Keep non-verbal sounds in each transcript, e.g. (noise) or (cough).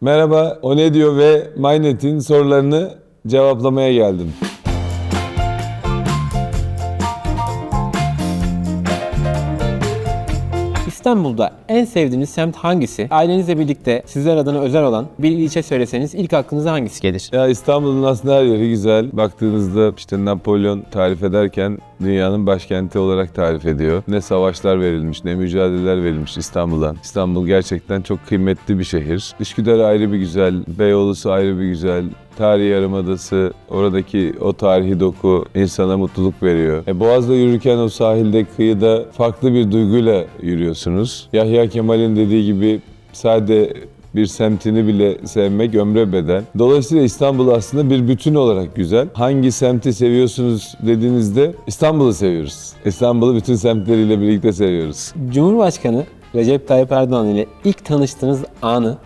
Merhaba, O Ne Diyor ve MyNet'in sorularını cevaplamaya geldim. İstanbul'da en sevdiğiniz semt hangisi? Ailenizle birlikte sizler adına özel olan bir ilçe söyleseniz ilk aklınıza hangisi gelir? Ya İstanbul'un aslında her yeri güzel. Baktığınızda işte Napolyon tarif ederken dünyanın başkenti olarak tarif ediyor. Ne savaşlar verilmiş, ne mücadeleler verilmiş İstanbul'a. İstanbul gerçekten çok kıymetli bir şehir. Üsküdar ayrı bir güzel, Beyoğlu'su ayrı bir güzel. Tarihi Yarımadası, oradaki o tarihi doku insana mutluluk veriyor. E, Boğaz'da yürürken o sahilde, kıyıda farklı bir duyguyla yürüyorsunuz. Yahya Kemal'in dediği gibi sade bir semtini bile sevmek ömre bedel. Dolayısıyla İstanbul aslında bir bütün olarak güzel. Hangi semti seviyorsunuz dediğinizde İstanbul'u seviyoruz. İstanbul'u bütün semtleriyle birlikte seviyoruz. Cumhurbaşkanı Recep Tayyip Erdoğan ile ilk tanıştığınız anı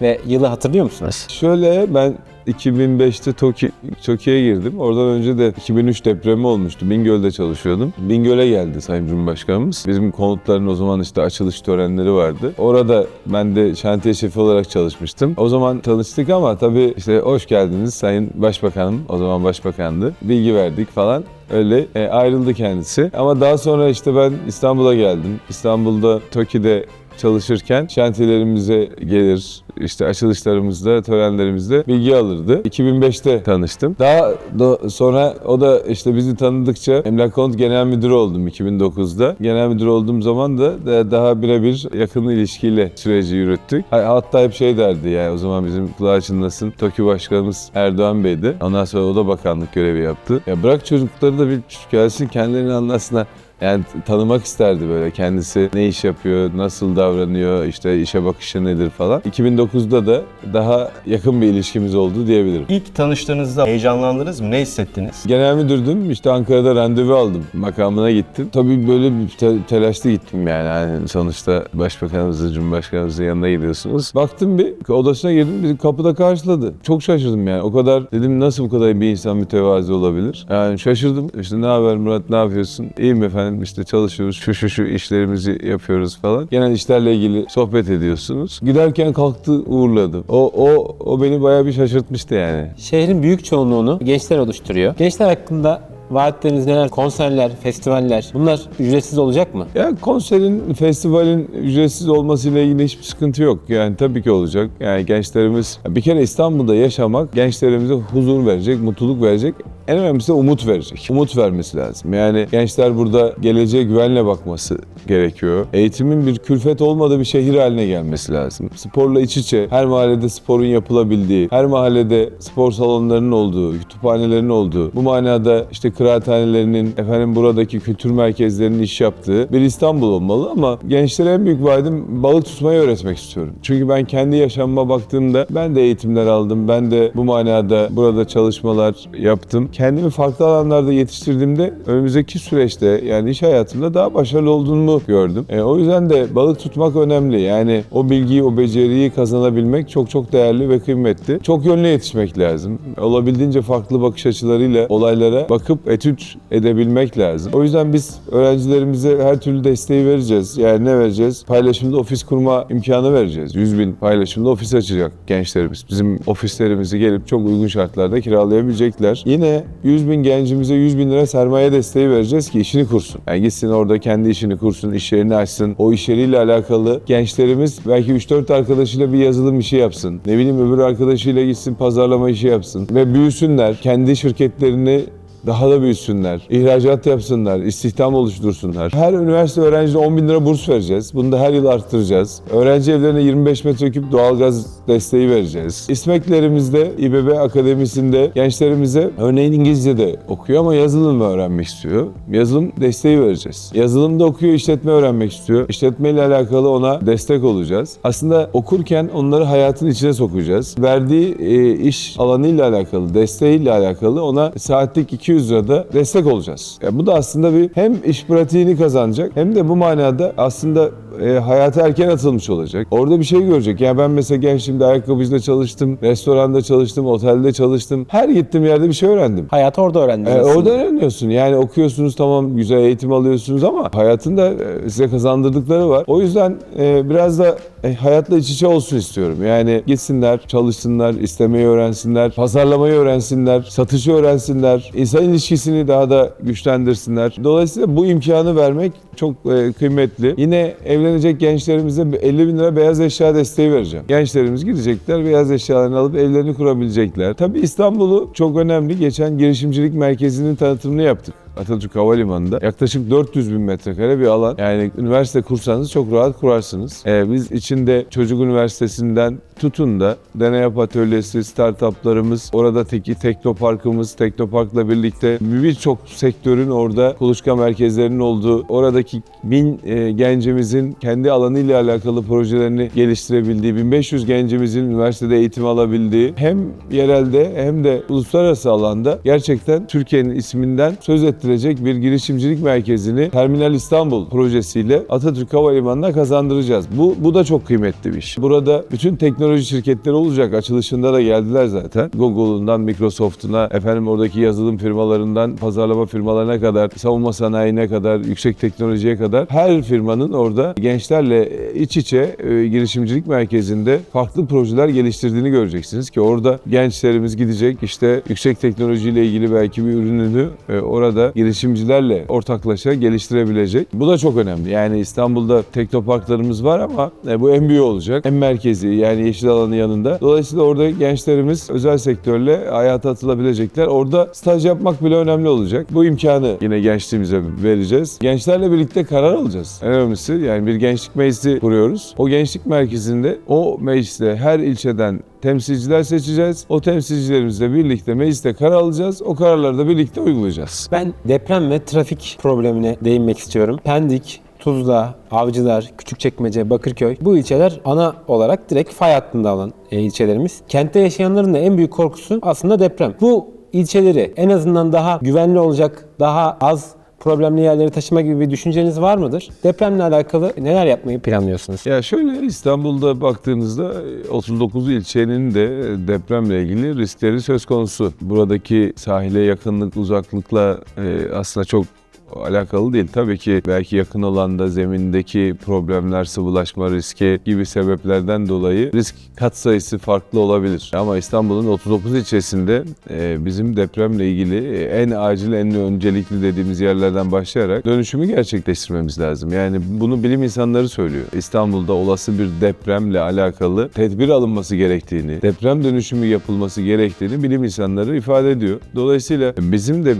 ve yılı hatırlıyor musunuz? Şöyle ben 2005'te Toki, Tokyo'ya girdim. Oradan önce de 2003 depremi olmuştu. Bingöl'de çalışıyordum. Bingöl'e geldi Sayın Cumhurbaşkanımız. Bizim konutların o zaman işte açılış törenleri vardı. Orada ben de şantiye şefi olarak çalışmıştım. O zaman tanıştık ama tabii işte hoş geldiniz Sayın Başbakanım. O zaman başbakandı. Bilgi verdik falan. Öyle e, ayrıldı kendisi. Ama daha sonra işte ben İstanbul'a geldim. İstanbul'da TOKİ'de çalışırken şantiyelerimize gelir, işte açılışlarımızda, törenlerimizde bilgi alırdı. 2005'te tanıştım. Daha da sonra o da işte bizi tanıdıkça Emlak Konut Genel Müdürü oldum 2009'da. Genel Müdür olduğum zaman da da- daha birebir yakın ilişkiyle süreci yürüttük. Ha- Hatta hep şey derdi ya o zaman bizim kulağı çınlasın TOKİ Başkanımız Erdoğan Bey'di. Ondan sonra o da bakanlık görevi yaptı. Ya bırak çocukları da bir gelsin kendilerini anlasınlar. Yani tanımak isterdi böyle kendisi ne iş yapıyor, nasıl davranıyor, işte işe bakışı nedir falan. 2009'da da daha yakın bir ilişkimiz oldu diyebilirim. İlk tanıştığınızda heyecanlandınız mı? Ne hissettiniz? Genel müdürdüm işte Ankara'da randevu aldım. Makamına gittim. Tabii böyle bir te- telaşlı gittim yani. yani sonuçta başbakanımızın, cumhurbaşkanımızın yanına gidiyorsunuz. Baktım bir odasına girdim bizi kapıda karşıladı. Çok şaşırdım yani. O kadar dedim nasıl bu kadar bir insan mütevazi olabilir? Yani şaşırdım. İşte ne haber Murat ne yapıyorsun? İyiyim efendim işte çalışıyoruz. Şu şu şu işlerimizi yapıyoruz falan. Genel işlerle ilgili sohbet ediyorsunuz. Giderken kalktı uğurladı. O, o, o beni bayağı bir şaşırtmıştı yani. Şehrin büyük çoğunluğunu gençler oluşturuyor. Gençler hakkında vaatleriniz neler? Konserler, festivaller bunlar ücretsiz olacak mı? Ya konserin, festivalin ücretsiz olmasıyla ilgili hiçbir sıkıntı yok. Yani tabii ki olacak. Yani gençlerimiz bir kere İstanbul'da yaşamak gençlerimize huzur verecek, mutluluk verecek. En önemlisi umut verecek. Umut vermesi lazım. Yani gençler burada geleceğe güvenle bakması gerekiyor. Eğitimin bir külfet olmadığı bir şehir haline gelmesi lazım. Sporla iç içe, her mahallede sporun yapılabildiği, her mahallede spor salonlarının olduğu, kütüphanelerin olduğu, bu manada işte kıraathanelerinin, efendim buradaki kültür merkezlerinin iş yaptığı bir İstanbul olmalı ama gençlere en büyük vaadim balık tutmayı öğretmek istiyorum. Çünkü ben kendi yaşamıma baktığımda ben de eğitimler aldım. Ben de bu manada burada çalışmalar yaptım. Kendimi farklı alanlarda yetiştirdiğimde önümüzdeki süreçte yani iş hayatımda daha başarılı olduğumu gördüm. E, o yüzden de balık tutmak önemli. Yani o bilgiyi, o beceriyi kazanabilmek çok çok değerli ve kıymetli. Çok yönlü yetişmek lazım. Olabildiğince farklı bakış açılarıyla olaylara bakıp etüt edebilmek lazım. O yüzden biz öğrencilerimize her türlü desteği vereceğiz. Yani ne vereceğiz? Paylaşımda ofis kurma imkanı vereceğiz. 100 bin paylaşımda ofis açacak gençlerimiz. Bizim ofislerimizi gelip çok uygun şartlarda kiralayabilecekler. Yine 100 bin gencimize 100 bin lira sermaye desteği vereceğiz ki işini kursun. Yani gitsin orada kendi işini kursun, iş yerini açsın. O iş yeriyle alakalı gençlerimiz belki 3-4 arkadaşıyla bir yazılım işi yapsın. Ne bileyim öbür arkadaşıyla gitsin pazarlama işi yapsın. Ve büyüsünler. Kendi şirketlerini daha da büyüsünler, ihracat yapsınlar, istihdam oluştursunlar. Her üniversite öğrencisine 10 bin lira burs vereceğiz. Bunu da her yıl arttıracağız. Öğrenci evlerine 25 metreküp doğalgaz desteği vereceğiz. İSMEK'lerimizde, İBB Akademisi'nde gençlerimize örneğin İngilizce de okuyor ama yazılım öğrenmek istiyor. Yazılım desteği vereceğiz. Yazılımda okuyor, işletme öğrenmek istiyor. İşletme ile alakalı ona destek olacağız. Aslında okurken onları hayatın içine sokacağız. Verdiği e, iş alanıyla alakalı, desteğiyle alakalı ona saatlik 200 lirada destek olacağız. Ya bu da aslında bir hem iş pratiğini kazanacak hem de bu manada aslında e, hayata erken atılmış olacak. Orada bir şey görecek. Ya ben mesela gençliğimde ayakkabıcıda çalıştım, restoranda çalıştım, otelde çalıştım. Her gittiğim yerde bir şey öğrendim. Hayatı orada öğrendiniz E, aslında. orada öğreniyorsun. Yani okuyorsunuz tamam güzel eğitim alıyorsunuz ama hayatın da e, size kazandırdıkları var. O yüzden e, biraz da e, hayatla iç içe olsun istiyorum. Yani gitsinler, çalışsınlar, istemeyi öğrensinler, pazarlamayı öğrensinler, satışı öğrensinler, insan ilişkisini daha da güçlendirsinler. Dolayısıyla bu imkanı vermek çok e, kıymetli. Yine evlenecek gençlerimize 50 bin lira beyaz eşya desteği vereceğim. Gençlerimiz gidecekler, beyaz eşyalarını alıp evlerini kurabilecekler. Tabii İstanbul'u çok önemli. Geçen girişimcilik merkezinin tanıtımını yaptık. Atatürk Havalimanı'nda yaklaşık 400 bin metrekare bir alan. Yani üniversite kursanız çok rahat kurarsınız. Ee, biz içinde çocuk üniversitesinden tutun da deney atölyesi, startuplarımız, orada teki teknoparkımız, teknoparkla birlikte birçok sektörün orada kuluçka merkezlerinin olduğu, oradaki bin e, gencimizin kendi alanıyla alakalı projelerini geliştirebildiği, 1500 gencimizin üniversitede eğitim alabildiği hem yerelde hem de uluslararası alanda gerçekten Türkiye'nin isminden söz ettirecek bir girişimcilik merkezini Terminal İstanbul projesiyle Atatürk Havalimanı'na kazandıracağız. Bu, bu da çok kıymetli bir iş. Burada bütün teknoloji şirketleri olacak. Açılışında da geldiler zaten. Google'undan Microsoft'una, efendim oradaki yazılım firmalarından pazarlama firmalarına kadar, savunma sanayine kadar, yüksek teknolojiye kadar her firmanın orada gençlerle iç içe e, girişimcilik merkezinde farklı projeler geliştirdiğini göreceksiniz ki orada gençlerimiz gidecek işte yüksek teknolojiyle ilgili belki bir ürününü e, orada girişimcilerle ortaklaşa geliştirebilecek. Bu da çok önemli. Yani İstanbul'da teknoparklarımız var ama e, bu en büyüğü olacak. En merkezi yani yeşil alanın yanında. Dolayısıyla orada gençlerimiz özel sektörle hayata atılabilecekler. Orada staj yapmak bile önemli olacak. Bu imkanı yine gençliğimize vereceğiz. Gençlerle birlikte karar alacağız. En önemlisi yani bir gençlik meclisi kuruyoruz. O gençlik merkezinde o mecliste her ilçeden temsilciler seçeceğiz. O temsilcilerimizle birlikte mecliste karar alacağız. O kararları da birlikte uygulayacağız. Ben deprem ve trafik problemine değinmek istiyorum. Pendik, Tuzla, Avcılar, Küçükçekmece, Bakırköy bu ilçeler ana olarak direkt fay hattında olan e, ilçelerimiz. Kentte yaşayanların da en büyük korkusu aslında deprem. Bu ilçeleri en azından daha güvenli olacak, daha az problemli yerlere taşıma gibi bir düşünceniz var mıdır? Depremle alakalı neler yapmayı planlıyorsunuz? Ya şöyle İstanbul'da baktığınızda e, 39 ilçenin de depremle ilgili riskleri söz konusu. Buradaki sahile yakınlık, uzaklıkla e, aslında çok alakalı değil. Tabii ki belki yakın alanda zemindeki problemler, sıvılaşma riski gibi sebeplerden dolayı risk katsayısı farklı olabilir. Ama İstanbul'un 39 ilçesinde e, bizim depremle ilgili e, en acil, en öncelikli dediğimiz yerlerden başlayarak dönüşümü gerçekleştirmemiz lazım. Yani bunu bilim insanları söylüyor. İstanbul'da olası bir depremle alakalı tedbir alınması gerektiğini, deprem dönüşümü yapılması gerektiğini bilim insanları ifade ediyor. Dolayısıyla bizim de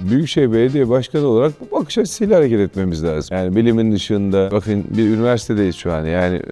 Büyükşehir Belediye Başkanı olarak bu bakış açısıyla hareket etmemiz lazım. Yani bilimin dışında, bakın bir üniversitedeyiz şu an. Yani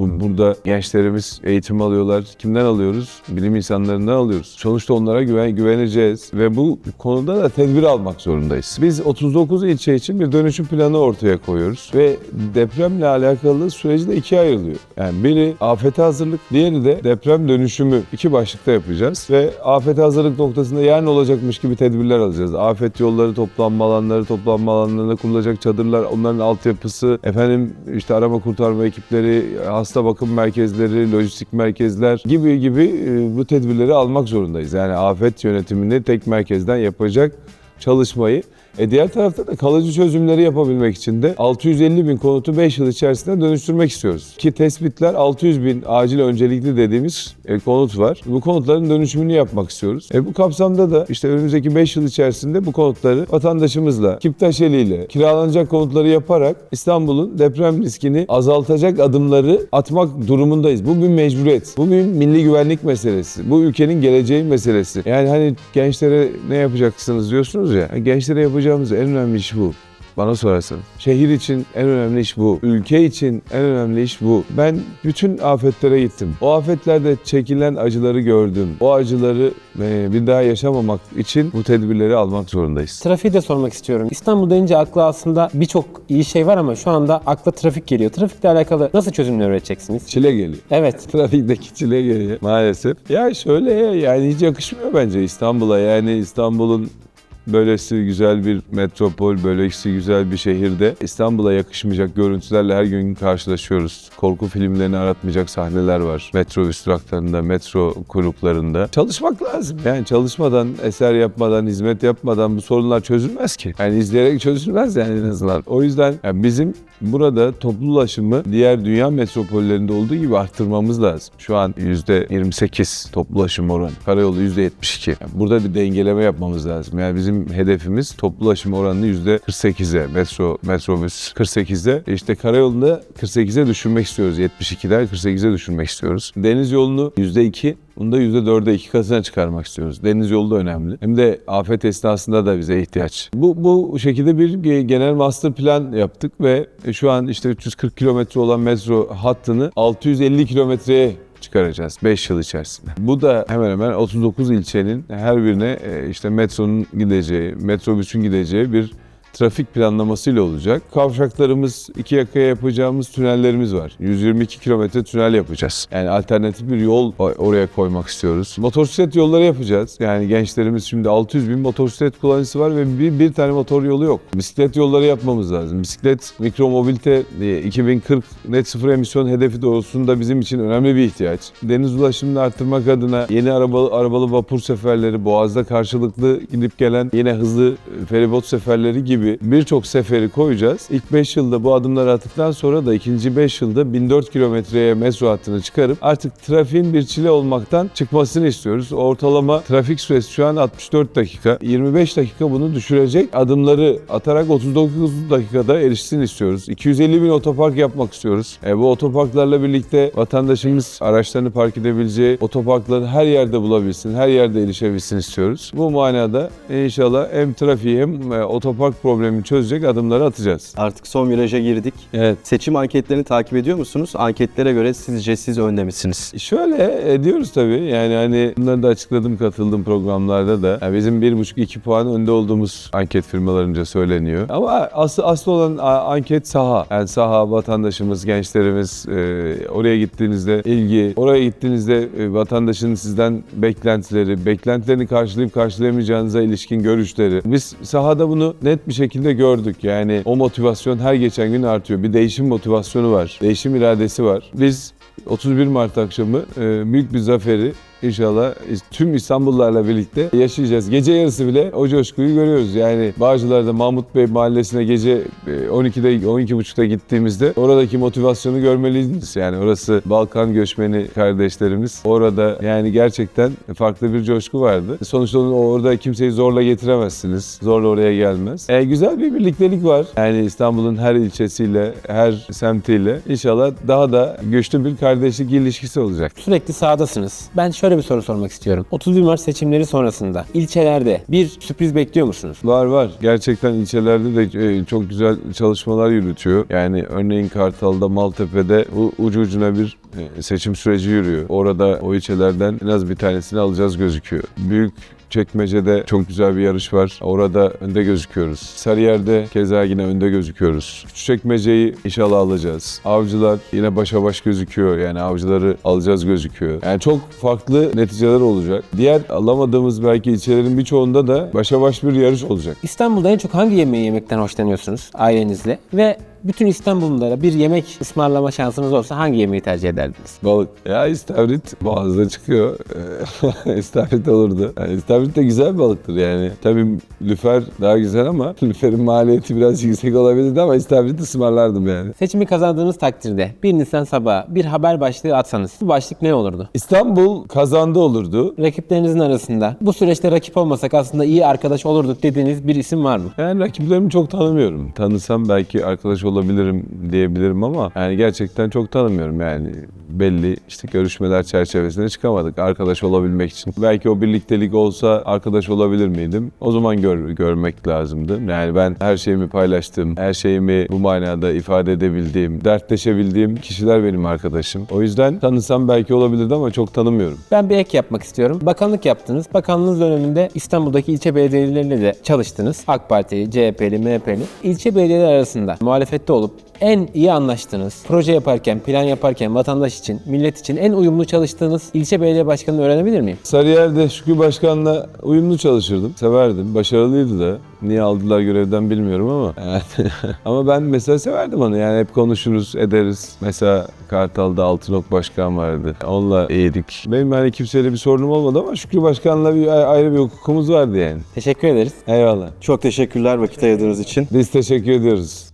bu- burada gençlerimiz eğitim alıyorlar. Kimden alıyoruz? Bilim insanlarından alıyoruz. Sonuçta onlara güven, güveneceğiz ve bu konuda da tedbir almak zorundayız. Biz 39 ilçe için bir dönüşüm planı ortaya koyuyoruz ve depremle alakalı süreci de ikiye ayrılıyor. Yani biri afete hazırlık, diğeri de deprem dönüşümü. iki başlıkta yapacağız ve afete hazırlık noktasında yarın olacakmış gibi tedbirler alacağız. Afet yolları, toplanma alanları, toplanma alanlarında kurulacak çadırlar, onların altyapısı, efendim işte arama kurtarma ekipleri, hasta bakım merkezleri, lojistik merkezler gibi gibi e, bu tedbirleri almak zorundayız. Yani afet yönetimini tek merkezden yapacak çalışmayı e diğer tarafta da kalıcı çözümleri yapabilmek için de 650 bin konutu 5 yıl içerisinde dönüştürmek istiyoruz. Ki tespitler 600 bin acil öncelikli dediğimiz e, konut var. Bu konutların dönüşümünü yapmak istiyoruz. E bu kapsamda da işte önümüzdeki 5 yıl içerisinde bu konutları vatandaşımızla, Kiptaş eliyle kiralanacak konutları yaparak İstanbul'un deprem riskini azaltacak adımları atmak durumundayız. Bu bir mecburiyet. Bu bir milli güvenlik meselesi. Bu ülkenin geleceği meselesi. Yani hani gençlere ne yapacaksınız diyorsunuz ya. Gençlere yapacağımız en önemli iş bu. Bana sorarsanız. Şehir için en önemli iş bu. Ülke için en önemli iş bu. Ben bütün afetlere gittim. O afetlerde çekilen acıları gördüm. O acıları e, bir daha yaşamamak için bu tedbirleri almak zorundayız. Trafiği de sormak istiyorum. İstanbul deyince akla aslında birçok iyi şey var ama şu anda akla trafik geliyor. Trafikle alakalı nasıl çözümler üreteceksiniz? Çile geliyor. Evet. (laughs) Trafikteki çile geliyor maalesef. Ya şöyle ya, yani hiç yakışmıyor bence İstanbul'a. Yani İstanbul'un böylesi güzel bir metropol, böylesi güzel bir şehirde İstanbul'a yakışmayacak görüntülerle her gün karşılaşıyoruz. Korku filmlerini aratmayacak sahneler var. Metrobüs duraklarında, metro kuyruklarında. Çalışmak lazım. Yani çalışmadan, eser yapmadan, hizmet yapmadan bu sorunlar çözülmez ki. Yani izleyerek çözülmez yani en azından. O yüzden yani bizim burada toplu ulaşımı diğer dünya metropollerinde olduğu gibi arttırmamız lazım. Şu an %28 toplu ulaşım oranı. Karayolu %72. Yani burada bir dengeleme yapmamız lazım. Yani bizim hedefimiz toplu ulaşım oranını %48'e, metro, metrobüs 48'e, işte karayolunda 48'e düşürmek istiyoruz. 72'den 48'e düşürmek istiyoruz. Deniz yolunu %2, bunu da %4'e iki katına çıkarmak istiyoruz. Deniz yolu da önemli. Hem de afet esnasında da bize ihtiyaç. Bu, bu şekilde bir ge- genel master plan yaptık ve şu an işte 340 kilometre olan metro hattını 650 kilometreye çıkaracağız 5 yıl içerisinde. Bu da hemen hemen 39 ilçenin her birine e, işte metronun gideceği, metrobüsün gideceği bir trafik planlamasıyla olacak. Kavşaklarımız, iki yakaya yapacağımız tünellerimiz var. 122 kilometre tünel yapacağız. Yani alternatif bir yol oraya koymak istiyoruz. Motosiklet yolları yapacağız. Yani gençlerimiz şimdi 600 bin motosiklet kullanıcısı var ve bir, bir tane motor yolu yok. Bisiklet yolları yapmamız lazım. Bisiklet, mikromobilite e, 2040 net sıfır emisyon hedefi doğrultusunda bizim için önemli bir ihtiyaç. Deniz ulaşımını arttırmak adına yeni arabalı, arabalı vapur seferleri, boğazda karşılıklı gidip gelen yine hızlı e, feribot seferleri gibi birçok seferi koyacağız. İlk 5 yılda bu adımları attıktan sonra da ikinci 5 yılda 1004 kilometreye metro hattını çıkarıp artık trafiğin bir çile olmaktan çıkmasını istiyoruz. Ortalama trafik süresi şu an 64 dakika. 25 dakika bunu düşürecek adımları atarak 39 dakikada erişsin istiyoruz. 250 bin otopark yapmak istiyoruz. E, bu otoparklarla birlikte vatandaşımız araçlarını park edebileceği otoparkları her yerde bulabilsin, her yerde erişebilsin istiyoruz. Bu manada inşallah hem trafiği hem e, otopark problemini çözecek adımları atacağız. Artık son viraja girdik. Evet. Seçim anketlerini takip ediyor musunuz? Anketlere göre sizce siz önde misiniz? Şöyle ediyoruz tabii. Yani hani bunları da açıkladım katıldığım programlarda da. Yani bizim bir buçuk iki puan önde olduğumuz anket firmalarınca söyleniyor. Ama asıl, asıl olan anket saha. Yani saha vatandaşımız, gençlerimiz e, oraya gittiğinizde ilgi, oraya gittiğinizde e, vatandaşın sizden beklentileri, beklentilerini karşılayıp karşılayamayacağınıza ilişkin görüşleri. Biz sahada bunu net bir şekilde gördük. Yani o motivasyon her geçen gün artıyor. Bir değişim motivasyonu var. Değişim iradesi var. Biz 31 Mart akşamı e, büyük bir zaferi inşallah tüm İstanbullularla birlikte yaşayacağız. Gece yarısı bile o coşkuyu görüyoruz. Yani Bağcılar'da Mahmut Bey mahallesine gece e, 12'de 12.30'da gittiğimizde oradaki motivasyonu görmeliydiniz. Yani orası Balkan göçmeni kardeşlerimiz. Orada yani gerçekten farklı bir coşku vardı. Sonuçta onu orada kimseyi zorla getiremezsiniz. Zorla oraya gelmez. E, güzel bir birliktelik var. Yani İstanbul'un her ilçesiyle, her semtiyle inşallah daha da güçlü bir kardeşlik ilişkisi olacak. Sürekli sahadasınız. Ben şöyle bir soru sormak istiyorum. 31 Mart seçimleri sonrasında ilçelerde bir sürpriz bekliyor musunuz? Var var. Gerçekten ilçelerde de e, çok güzel çalışmalar yürütüyor. Yani örneğin Kartal'da, Maltepe'de ucu ucuna bir seçim süreci yürüyor. Orada o ilçelerden en az bir tanesini alacağız gözüküyor. Büyük Çekmece'de çok güzel bir yarış var. Orada önde gözüküyoruz. Sarıyer'de keza yine önde gözüküyoruz. Küçükçekmece'yi inşallah alacağız. Avcılar yine başa baş gözüküyor. Yani avcıları alacağız gözüküyor. Yani çok farklı neticeler olacak. Diğer alamadığımız belki ilçelerin birçoğunda da başa baş bir yarış olacak. İstanbul'da en çok hangi yemeği yemekten hoşlanıyorsunuz ailenizle? Ve bütün İstanbullulara bir yemek ısmarlama şansınız olsa hangi yemeği tercih ederdiniz? Balık. Ya istavrit boğazda çıkıyor. Ee, (laughs) istavrit olurdu. Yani istavrit de güzel bir balıktır yani. Tabii lüfer daha güzel ama (laughs) lüferin maliyeti biraz yüksek olabilirdi ama istavrit ısmarlardım yani. Seçimi kazandığınız takdirde 1 Nisan sabahı bir haber başlığı atsanız bu başlık ne olurdu? İstanbul kazandı olurdu. Rakiplerinizin arasında bu süreçte rakip olmasak aslında iyi arkadaş olurduk dediğiniz bir isim var mı? Yani rakiplerimi çok tanımıyorum. Tanısam belki arkadaş olabilirim diyebilirim ama yani gerçekten çok tanımıyorum yani. Belli işte görüşmeler çerçevesinde çıkamadık arkadaş olabilmek için. Belki o birliktelik olsa arkadaş olabilir miydim? O zaman gör, görmek lazımdı. Yani ben her şeyimi paylaştığım, her şeyimi bu manada ifade edebildiğim, dertleşebildiğim kişiler benim arkadaşım. O yüzden tanısam belki olabilirdi ama çok tanımıyorum. Ben bir ek yapmak istiyorum. Bakanlık yaptınız. Bakanlığınız döneminde İstanbul'daki ilçe belediyeleriyle de çalıştınız. AK Partili, CHP'li, MHP'li. İlçe belediyeler arasında muhalefet muhabbette olup en iyi anlaştığınız, proje yaparken, plan yaparken, vatandaş için, millet için en uyumlu çalıştığınız ilçe belediye başkanını öğrenebilir miyim? Sarıyer'de Şükrü Başkan'la uyumlu çalışırdım. Severdim. Başarılıydı da. Niye aldılar görevden bilmiyorum ama. (laughs) ama ben mesela severdim onu. Yani hep konuşuruz, ederiz. Mesela Kartal'da Altınok Başkan vardı. Onunla iyiydik. Benim hani kimseyle bir sorunum olmadı ama Şükrü Başkan'la bir ayrı bir hukukumuz vardı yani. Teşekkür ederiz. Eyvallah. Çok teşekkürler vakit ayırdığınız için. Biz teşekkür ediyoruz.